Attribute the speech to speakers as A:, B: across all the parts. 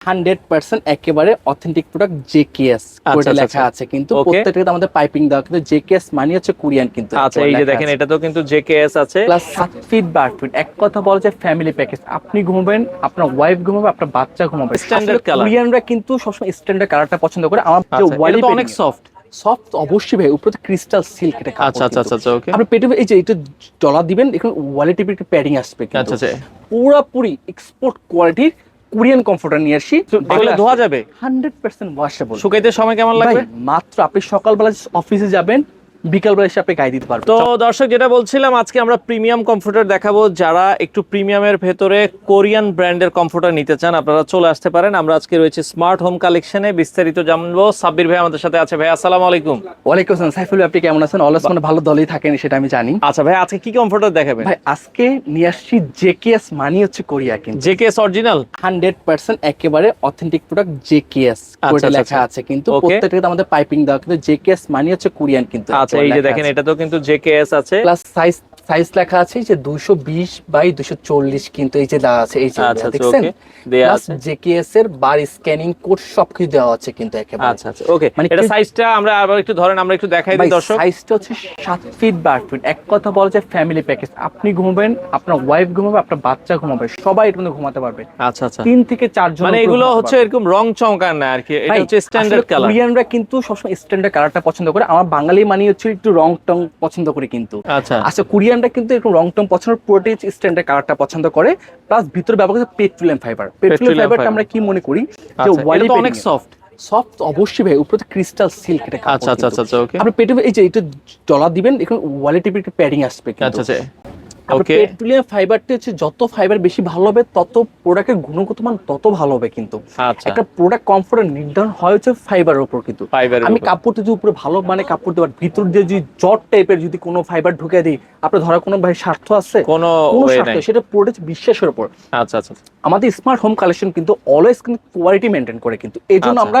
A: Hundred percent একেবারে authentic product JKS
B: আচ্ছা,
A: লেখা
B: আচ্ছা।
A: আছে কিন্তু প্রত্যেকটা আমাদের পাইপিং দেওয়া কিন্তু জেকেএস মানে হচ্ছে কোরিয়ান কিন্তু
B: আচ্ছা এই যে দেখেন এটা তো কিন্তু জেকেএস আছে।
A: প্লাস সাত ফিট বা ফিট এক কথা বলা যায় ফ্যামিলি প্যাকেজ আপনি ঘুমাবেন আপনার ওয়াইফ ঘুমাবে আপনার বাচ্চা ঘুমাবে।
B: Standard colour।
A: কোরিয়ানরা কিন্তু সবসময় স্ট্যান্ডার্ড কালারটা পছন্দ করে। আমার যে
B: আচ্ছা,
A: ওয়ালি
B: তো অনেক সফট
A: সফট অবশ্যই ভাই উপরে ক্রিস্টাল সিল্ক এটা
B: আচ্ছা আচ্ছা আচ্ছা ওকে
A: আপনি পেটে এই যে এটা ডলার দিবেন এখন ওয়ালি টিপের প্যাডিং আসবে
B: আচ্ছা আচ্ছা।
A: পুরোপুরি এক্সপোর্ট কোয়ালিটির কোরিয়ান কমফোর্টার নিয়ে আসি।
B: এগুলো ধোয়া যাবে?
A: হান্ড্রেড পার্সেন্ট ওয়াশেবল
B: শুকাইতে সময় কেমন লাগবে?
A: মাত্র আপনি সকালবেলা অফিসে যাবেন বিকালবেলা এসে আপনি গায়ে দিতে পারবেন।
B: তো দর্শক যেটা বলছিলাম আজকে আমরা প্রিমিয়াম কমফোর্টার দেখাবো। যারা একটু প্রিমিয়ামের ভেতরে কোরিয়ান ব্র্যান্ডের কমফোর্টার নিতে চান আপনারা চলে আসতে পারেন। আমরা আজকে রয়েছে স্মার্ট হোম কালেকশনে বিস্তারিত জানব। সাব্বির ভাই আমাদের সাথে আছে। ভাই আসসালামু আলাইকুম।
A: ওয়ালাইকুম আসসালাম। সাইফুল ভাই, আপনি কেমন আছেন? অলওয়েজ মানে ভালো দলেই থাকেন সেটা আমি জানি।
B: আচ্ছা ভাই আজকে কি কমফোর্টার দেখাবেন?
A: ভাই আজকে নিয়ে আসছি জেকেএস মানি হচ্ছে কোরিয়া কিন্তু।
B: জেকেএস অরিজিনাল
A: হান্ড্রেড পার্সেন্ট একেবারে অথেন্টিক প্রোডাক্ট জেকেএস
B: আচ্ছা,
A: লেখা
B: আচ্ছা।
A: আছে কিন্তু
B: Okay.
A: প্রত্যেকটা আমাদের পাইপিং দেওয়া কিন্তু জেকেএস মানি হচ্ছে কোরিয়ান কিন্তু।
B: আচ্ছা এই যে দেখেন এটা তো কিন্তু জেকেএস আছে।
A: প্লাস সাইজ সাইজ লেখা আছে যে দুইশো বিশ বাই দুইশো চল্লিশ কিন্তু এই যে দেওয়া আছে এই যে
B: আচ্ছা, আচ্ছা,
A: দেখছেন.
B: দেয়া আছে।
A: জেকেএস এর বার স্ক্যানিং কোড সবকিছু দেওয়া আছে কিন্তু একেবারে।
B: আচ্ছা আচ্ছা ওকে
A: মানে
B: এটা সাইজটা আমরা আবার একটু ধরেন আমরা একটু দেখাই দিই দর্শক।
A: সাইজটা হচ্ছে সাত ফিট বা আট ফিট এক কথা বলা যায় ফ্যামিলি প্যাকেজ আপনি ঘুমাবেন আপনার ওয়াইফ ঘুমাবে আপনার বাচ্চা ঘুমাবে সবাই এর মধ্যে ঘুমাতে পারবে।
B: আচ্ছা আচ্ছা।
A: তিন থেকে চারজন
B: মানে এগুলো হচ্ছে এরকম রং চমকার না আর কি এটা হচ্ছে স্ট্যান্ডার্ড কালার
A: কোরিয়ানরা কিন্তু সবসময় স্ট্যান্ডার্ড কালারটা পছন্দ করে। আমার বাঙালি মানি হচ্ছে একটু রং টং পছন্দ করে কিন্তু।
B: আচ্ছা।
A: আচ্ছা কোরিয়ানরা কিন্তু এরকম রং টং পছন্দ পুরোটাই স্ট্যান্ডার্ড কালারটা পছন্দ করে। প্লাস ভিতরে ব্যবহার করে পেট্রোলিয়াম ফাইবার পেট্রোলিয়াম ফাইবারটা আমরা কি মনে করি? যে
B: আচ্ছা
A: ওয়ালি
B: অনেক সফট
A: সফট অবশ্যই ভাই উপরে ক্রিস্টাল সিল্ক এটা
B: আচ্ছা আচ্ছা আচ্ছা ওকে
A: আপনি পেটে এই যে এটা জলা দিবেন এখন ওয়ালি টিপের একটা প্যাডিং আসবে
B: আচ্ছা আচ্ছা।
A: পেট্রোলিয়াম ফাইবারটা হচ্ছে যত ফাইবার বেশি ভালো হবে তত প্রোডাক্টের গুণগত মান তত ভালো হবে কিন্তু।
B: আচ্ছা।
A: একটা প্রোডাক্ট কমফোর্টের নির্ধারণ হয় হচ্ছে ফাইবারের উপর কিন্তু। আমি কাপড়টা যদি উপরে ভালো মানে কাপড় দেওয়ার ভিতর দিয়ে যদি জট টাইপের যদি কোনো ফাইবার ঢুকে দিই আপনার ধরা কোনো ভাই স্বার্থ আছে?
B: কোনো
A: স্বার্থ সেটা প্রোডাক্ট বিশ্বাসের উপর।
B: আচ্ছা আচ্ছা
A: আমাদের স্মার্ট হোম কালেকশন কিন্তু অলওয়েজ কিন্তু কোয়ালিটি মেনটেন করে কিন্তু। এই জন্য
B: আচ্ছা।
A: আমরা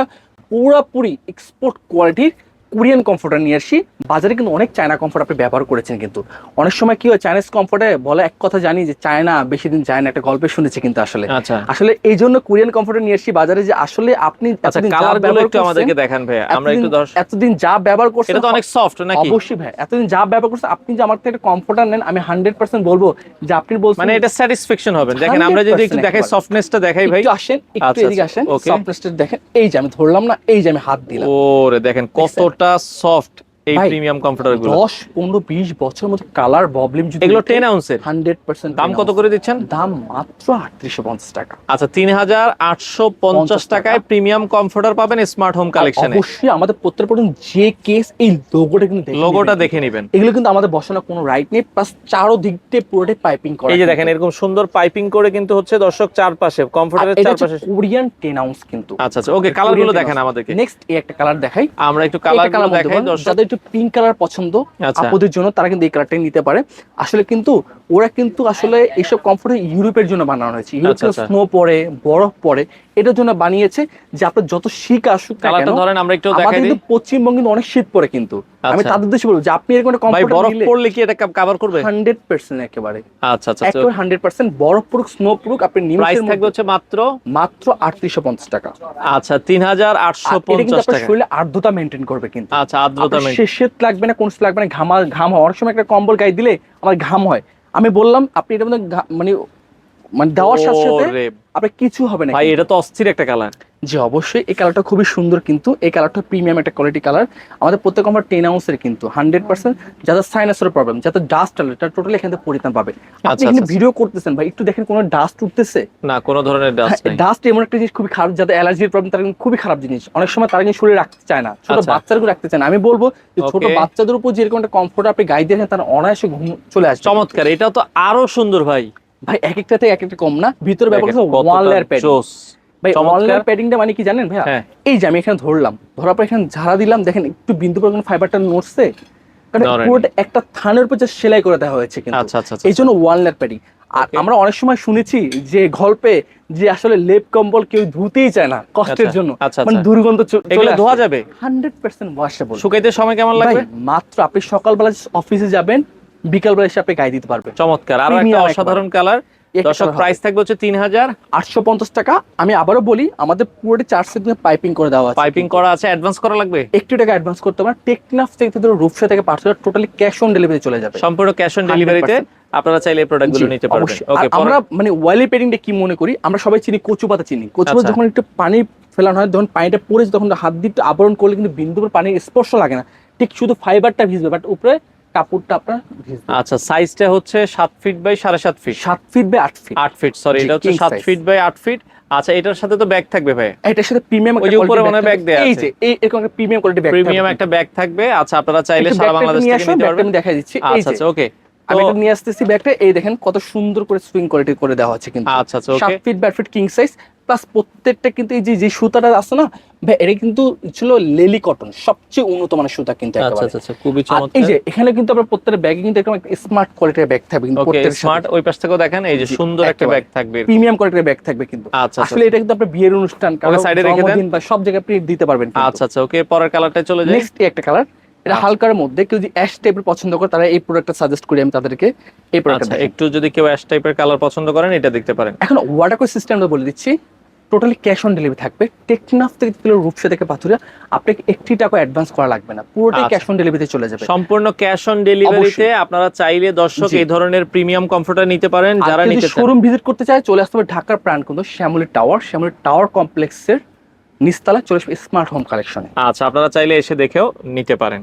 A: পুরোপুরি এক্সপোর্ট কোয়ালিটির কোরিয়ান কমফোর্টার নিয়ে আসি। বাজারে কিন্তু অনেক চায়না কমফোর্ট আপনি ব্যবহার করেছেন কিন্তু। অনেক সময় কি হয় চাইনিজ কমফোর্টে বলে এক কথা জানি যে চায়না বেশি দিন যায় না একটা গল্পে শুনেছি কিন্তু আসলে।
B: আচ্ছা।
A: আসলে এই জন্য কোরিয়ান কমফোর্টার নিয়ে আসি বাজারে যে আসলে আপনি
B: আচ্ছা আমাদেরকে দেখান ভাই আমরা একটু
A: এতদিন- যা ব্যবহার করছেন
B: এটা তো অনেক সফট নাকি?
A: অবশ্যই ভাই এতদিন যা ব্যবহার করছেন আপনি যে আমার থেকে একটা কমফোর্টার নেন আমি হান্ড্রেড পার্সেন্ট বলব যে আপনি বলছেন
B: মানে এটা স্যাটিসফ্যাকশন হবে। দেখেন আমরা যদি একটু
A: 100%
B: দেখাই সফটনেসটা দেখাই ভাই।
A: একটু আসেন একটু
B: আচ্ছা,
A: এদিকে আসেন সফটনেসটা দেখেন এই যে আমি ধরলাম না এই যে আমি হাত দিলাম।
B: ওরে দেখেন কতটা সফট এই প্রিমিয়াম কমফোর্টারগুলো।
A: দশ পনেরো বিশ বছর মধ্যে কালার প্রবলেম যদি
B: এগুলো টেন আউন্সের
A: হান্ড্রেড পার্সেন্ট
B: দাম কত করে দিচ্ছেন?
A: দাম মাত্র আটত্রিশশো পঞ্চাশ টাকা।
B: আচ্ছা তিন হাজার আটশো পঞ্চাশ
A: 50
B: টাকায় প্রিমিয়াম কমফোর্টার পাবেন স্মার্ট হোম কালেকশনে
A: অবশ্যই আমাদের প্রত্যেক যে কেস এই লোগোটা কিন্তু দেখে
B: লোগোটা দেখে নেবেন।
A: এগুলো কিন্তু আমাদের বসানোর কোনো রাইট নেই। প্লাস চারো দিক দিয়ে পুরোটাই পাইপিং করা
B: এই যে দেখেন এরকম সুন্দর পাইপিং করে কিন্তু হচ্ছে দর্শক চারপাশে কমফোর্টারের
A: এটা
B: চারপাশে
A: কোরিয়ান টেন আউন্স কিন্তু।
B: আচ্ছা আচ্ছা ওকে কালারগুলো দেখেন আমাদেরকে।
A: নেক্সট এই একটা কালার দেখাই।
B: আমরা একটু কালার দেখাই দর্শক
A: একটু পিঙ্ক কালার পছন্দ
B: আচ্ছা।
A: আপুদের জন্য তারা কিন্তু এই কালারটাই নিতে পারে আসলে কিন্তু ওরা কিন্তু আসলে এইসব কমফোর্ট ইউরোপের জন্য বানানো হয়েছে। ইউরোপে
B: আচ্ছা।
A: স্নো পড়ে বরফ পড়ে এটার জন্য বানিয়েছে যে আপনার যত শীত আসুক না কেন
B: ধরেন আমরা একটু দেখাই
A: আমাদের
B: দিই।
A: কিন্তু পশ্চিমবঙ্গে কিন্তু অনেক শীত পড়ে কিন্তু। আমি
B: আচ্ছা।
A: তাদের দেশে বলব যে আপনি এরকম একটা কমফোর্ট
B: বরফ পড়লে কি এটা কভার করবে?
A: হান্ড্রেড পার্সেন্ট একেবারে।
B: আচ্ছা আচ্ছা আচ্ছা।
A: একেবারে হান্ড্রেড পার্সেন্ট বরফ পড়ুক স্নো পড়ুক আপনি
B: প্রাইস থাকবে হচ্ছে মাত্র?
A: মাত্র আটত্রিশশো পঞ্চাশ টাকা।
B: আচ্ছা তিন হাজার আটশো
A: এটা কিন্তু
B: পঞ্চাশ
A: আপনার
B: টাকা।
A: শরীরে আর্দ্রতা মেনটেন করবে কিন্তু।
B: আচ্ছা আর্দ্রতা
A: সে শীত লাগবে না কোন শীত লাগবে না ঘামা ঘাম হয়। অনেক সময় একটা কম্বল গায়ে দিলে আমার ঘাম হয়। আমি বললাম আপনি এটা মানে মানে মানে দেওয়ার সাথে সাথে আপনার কিছু হবে না
B: ভাই এটা তো অস্থির একটা কালার
A: জি অবশ্যই এই কালারটা খুবই সুন্দর কিন্তু। এই কালারটা প্রিমিয়াম একটা কোয়ালিটি কালার আমাদের প্রত্যেক আমরা টেন আউন্সের কিন্তু হান্ড্রেড পার্সেন্ট যাদের সাইনাসের প্রবলেম যাদের ডাস্ট আলো এটা টোটালি এখান থেকে পরিত্রাণ পাবে। আপনি
B: আচ্ছা,
A: এখানে
B: আচ্ছা।
A: ভিডিও করতেছেন ভাই একটু দেখেন কোনো ডাস্ট উঠতেছে?
B: না কোনো ধরনের ডাস্ট
A: ডাস্ট এমন একটা জিনিস খুবই খারাপ যাদের অ্যালার্জির প্রবলেম তারা খুবই খারাপ জিনিস। অনেক সময় তারা কিন্তু শরীরে রাখতে চায় না ছোট
B: আচ্ছা।
A: বাচ্চাদেরকে রাখতে চায় না। আমি বলব যে ছোট বাচ্চাদের উপর যেরকম একটা কমফোর্ট আপনি গায়ে দিয়েছেন তারা অনায়াসে ঘুম চলে আসছে
B: চমৎকার এটা তো আরও সুন্দর ভাই।
A: ভাই এক একটাতে এক একটা কম না? ভিতরে করছে ওয়ান লেয়ার প্যাডিং ভাই। ওয়ান লেয়ার প্যাডিংটা মানে কি জানেন ভাইয়া?
B: হ্যাঁ।
A: এই যে আমি এখানে ধরলাম ধরার পর এখানে ঝাড়া দিলাম দেখেন একটু বিন্দু পরিমাণ ফাইবারটা নড়ছে কারণ পুরোটা একটা থানের উপর যে সেলাই করে দেওয়া হয়েছে কিন্তু।
B: আচ্ছা আচ্ছা আচ্ছা
A: এই জন্য ওয়ান লেয়ার প্যাডিং আর আমরা অনেক সময় শুনেছি যে গল্পে যে আসলে লেপ কম্বল কেউ ধুতেই চায় না কষ্টের জন্য। মানে। দুর্গন্ধ
B: এগুলো ধোয়া যাবে?
A: হান্ড্রেড পার্সেন্ট ওয়াশেবল
B: শুকাইতে সময় কেমন লাগবে?
A: মাত্র আপনি সকালবেলা অফিসে যাবেন বিকালবেলা এসে আপনি গায়ে দিতে পারবেন।
B: চমৎকার। আর একটা অসাধারণ কালার। দর্শক প্রাইস থাকবে হচ্ছে তিন হাজার।
A: আটশো পঞ্চাশ টাকা। আমি আবারও বলি আমাদের পুরোটি চার সেট পাইপিং করে দেওয়া আছে।
B: পাইপিং করা আছে অ্যাডভান্স করা লাগবে?
A: একটু টাকা অ্যাডভান্স করতে হবে টেকনাফ থেকে ধরো রূপসা থেকে parcel totally cash on delivery চলে যাবে।
B: সম্পূর্ণ ক্যাশ অন ডেলিভারিতে আপনারা চাইলে এই প্রোডাক্টগুলো নিতে পারবেন। ওকে
A: আমরা মানে ওয়ালি পেডিংটা কি মনে করি? আমরা সবাই চিনি কচু পাতা চিনি। কচু পাতা
B: আচ্ছা।
A: যখন একটু পানি ফেলানো হয় যখন পানিটা পড়ে তখন হাত দিয়ে আবরণ করলে কিন্তু বিন্দু পানির স্পর্শ লাগে না। ঠিক শুধু ফাইবারটা ভিজবে বাট উপরে কাপড়টা আপনার
B: আচ্ছা সাইজটা হচ্ছে সাত ফিট বাই সাড়ে সাত ফিট
A: সাত ফিট বাই আট ফিট
B: আট ফিট সরি এটা হচ্ছে সাত ফিট বাই আট ফিট আচ্ছা এটার সাথে তো ব্যাগ থাকবে ভাই?
A: এটার সাথে প্রিমিয়াম
B: ওই যে উপরে মনে bag দেয়া
A: এই যে এই এরকম একটা প্রিমিয়াম কোয়ালিটি ব্যাগ
B: প্রিমিয়াম একটা ব্যাগ থাকবে। আচ্ছা আপনারা চাইলে সারা বাংলাদেশ থেকে নিতে পারবেন।
A: আমি দেখাই দিচ্ছি।
B: আচ্ছা আচ্ছা ওকে
A: আমি এটা নিয়ে আসতেছি ব্যাগটা এই দেখেন কত সুন্দর করে সুইং কোয়ালিটি করে দেওয়া হচ্ছে কিন্তু।
B: আচ্ছা আচ্ছা
A: সাত
B: okay
A: feet by feet king size plus প্রত্যেকটা কিন্তু এই যে যে সুতাটা আছে না ভাই এটা কিন্তু ছিল লেলি কটন সবচেয়ে উন্নত মানের সুতা কিন্তু
B: আচ্ছা আচ্ছা আচ্ছা খুবই
A: এই যে এখানে কিন্তু আপনার প্রত্যেকটা ব্যাগে কিন্তু এরকম স্মার্ট কোয়ালিটির ব্যাগ থাকবে কিন্তু প্রত্যেকটা
B: স্মার্ট ওই পাশ থেকেও দেখেন এই যে সুন্দর একটা ব্যাগ থাকবে
A: প্রিমিয়াম কোয়ালিটির ব্যাগ থাকবে কিন্তু। আসলে এটা কিন্তু আপনার বিয়ের অনুষ্ঠান কারও
B: side এ রেখে দেন।
A: বা সব জায়গায় আপনি দিতে পারবেন
B: আচ্ছা আচ্ছা ওকে পরের কালারটা চলে যায়
A: নেক্সট একটা কালার এটা। হালকার মধ্যে কেউ যদি অ্যাশ টাইপের পছন্দ করে তারা এই প্রোডাক্টটা সাজেস্ট করি আমি তাদেরকে এই প্রোডাক্টটা
B: একটু যদি কেউ অ্যাশ টাইপের কালার পছন্দ করেন এটা দেখতে পারেন।
A: এখন ওয়াটার কোড সিস্টেমটা বলে দিচ্ছি। টোটালি ক্যাশ অন ডেলিভারি থাকবে। টেকনাফ থেকে কিলো রূপসা থেকে পাথুরিয়া আপনাকে একটি টাকা অ্যাডভান্স করা লাগবে না। পুরোটাই। ক্যাশ অন ডেলিভারিতে চলে যাবে।
B: সম্পূর্ণ ক্যাশ অন ডেলিভারিতে আপনারা চাইলে দর্শক এই ধরনের প্রিমিয়াম কমফোর্টার নিতে পারেন যারা নিতে চান।
A: শোরুম ভিজিট করতে চায় চলে আসতে হবে ঢাকার প্রাণ কিন্তু শ্যামলী টাওয়ার শ্যামলী টাওয়ার কমপ্লেক্সের নিচতলা চলে আসবে স্মার্ট হোম কালেকশনে
B: আচ্ছা আপনারা চাইলে এসে দেখেও নিতে পারেন।